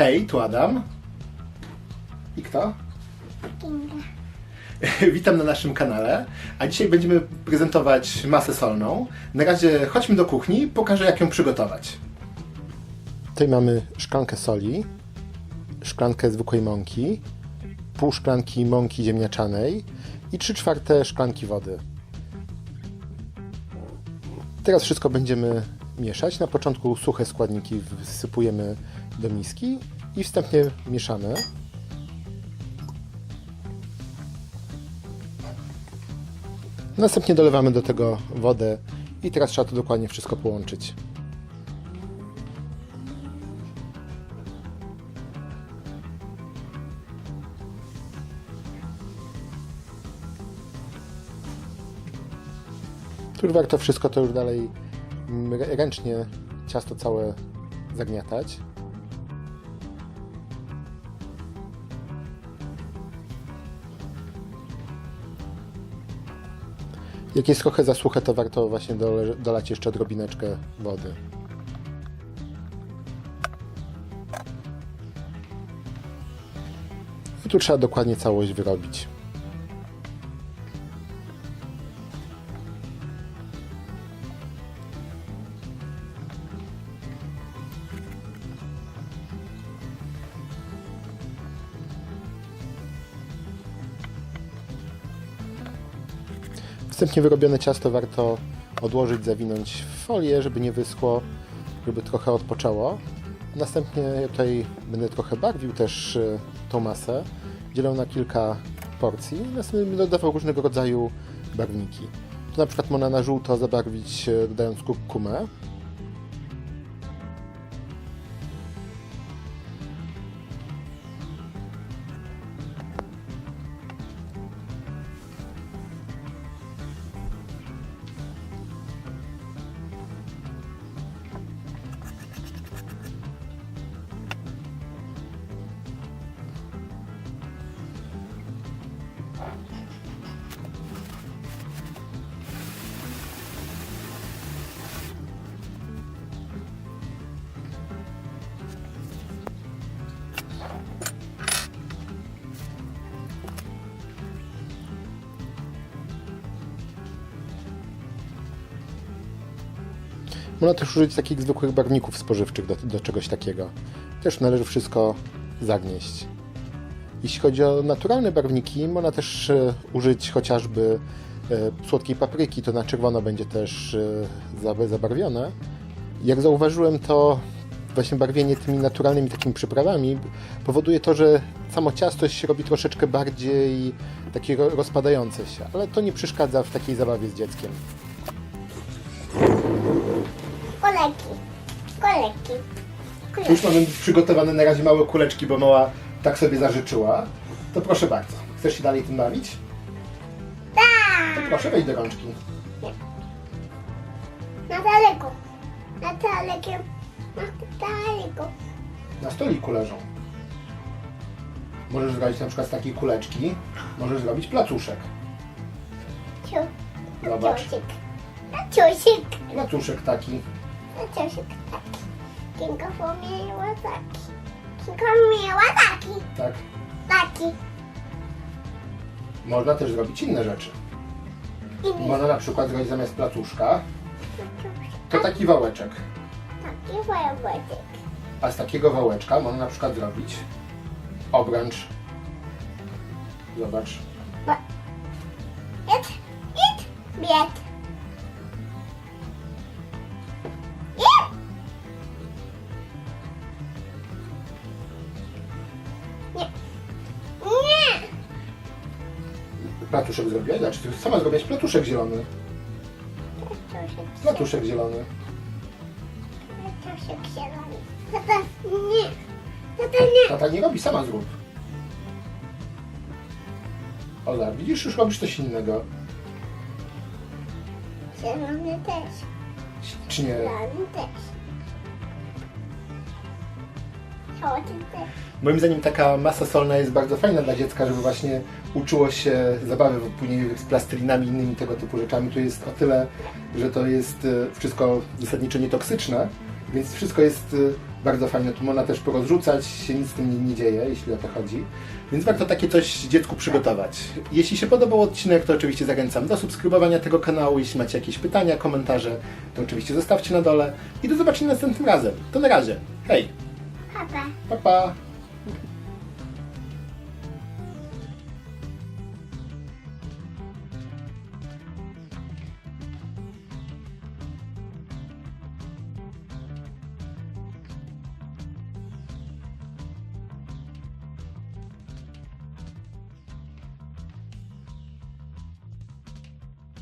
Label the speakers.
Speaker 1: Hej, tu Adam. I kto?
Speaker 2: Kinga.
Speaker 1: Witam na naszym kanale, a dzisiaj będziemy prezentować masę solną. Na razie chodźmy do kuchni, pokażę jak ją przygotować. Tutaj mamy szklankę soli, szklankę zwykłej mąki, pół szklanki mąki ziemniaczanej i 3 czwarte szklanki wody. Teraz wszystko będziemy mieszać. Na początku suche składniki wsypujemy do miski i wstępnie mieszamy. Następnie dolewamy do tego wodę i teraz trzeba to dokładnie wszystko połączyć. Tu warto wszystko to już dalej ręcznie ciasto całe zagniatać. Jak jest trochę za suche, to warto właśnie dolać jeszcze odrobineczkę wody. I tu trzeba dokładnie całość wyrobić. Wstępnie wyrobione ciasto warto odłożyć, zawinąć w folię, żeby nie wyschło, żeby trochę odpoczęło. Następnie tutaj będę trochę barwił też e, tą masę. Dzielę na kilka porcji. Następnie będę dodawał różnego rodzaju barwniki. Tu na przykład można na żółto zabarwić e, dodając kurkumę. Można też użyć takich zwykłych barwników spożywczych do, do czegoś takiego. Też należy wszystko zagnieść. Jeśli chodzi o naturalne barwniki, można też e, użyć chociażby e, słodkiej papryki, to na czerwono będzie też e, za- zabarwione. Jak zauważyłem, to właśnie barwienie tymi naturalnymi takimi przyprawami powoduje to, że samo ciasto się robi troszeczkę bardziej takie ro- rozpadające się, ale to nie przeszkadza w takiej zabawie z dzieckiem.
Speaker 2: Koleki. Koleki.
Speaker 1: Tu już mamy przygotowane na razie małe kuleczki, bo mała tak sobie zażyczyła. To proszę bardzo. Chcesz się dalej tym bawić? To proszę, wejdź do rączki.
Speaker 2: Na daleko. Na dalekiem. Na daleko.
Speaker 1: Na stoliku leżą. Możesz zrobić na przykład z takiej kuleczki, możesz zrobić placuszek.
Speaker 2: Ciu.
Speaker 1: Zobacz.
Speaker 2: Ciusik. Na ciusik.
Speaker 1: Placuszek taki.
Speaker 2: Na ciusik taki. Kinga pomieniła taki. Kinga miała taki.
Speaker 1: Tak.
Speaker 2: Taki.
Speaker 1: Można też zrobić inne rzeczy. Można na przykład zrobić zamiast placuszka, to taki wałeczek.
Speaker 2: Taki wojewódzek.
Speaker 1: A z takiego wałeczka można na przykład zrobić obręcz. Zobacz.
Speaker 2: Idź. Nie. Nie.
Speaker 1: Platuszek zrobiłaś? Znaczy, ty sama zrobiłaś platuszek zielony. Platuszek zielony.
Speaker 2: Ciusik zielony. Tata, nie. Tata, nie.
Speaker 1: Tata nie robi, sama zrób. Ola, widzisz, już robisz coś innego.
Speaker 2: Zielony też.
Speaker 1: Czy nie?
Speaker 2: Zielony też.
Speaker 1: Moim zdaniem taka masa solna jest bardzo fajna dla dziecka, żeby właśnie uczyło się zabawy później z plastelinami i innymi tego typu rzeczami. Tu jest o tyle, że to jest e, wszystko zasadniczo nietoksyczne Więc wszystko jest y, bardzo fajne. Tu można też porozrzucać, się nic z tym nie, nie dzieje, jeśli o to chodzi. Więc warto takie coś dziecku przygotować. Jeśli się podobał odcinek, to oczywiście zachęcam do subskrybowania tego kanału. Jeśli macie jakieś pytania, komentarze, to oczywiście zostawcie na dole. I do zobaczenia następnym razem. To na razie. Hej,
Speaker 2: Papa.
Speaker 1: pa pa!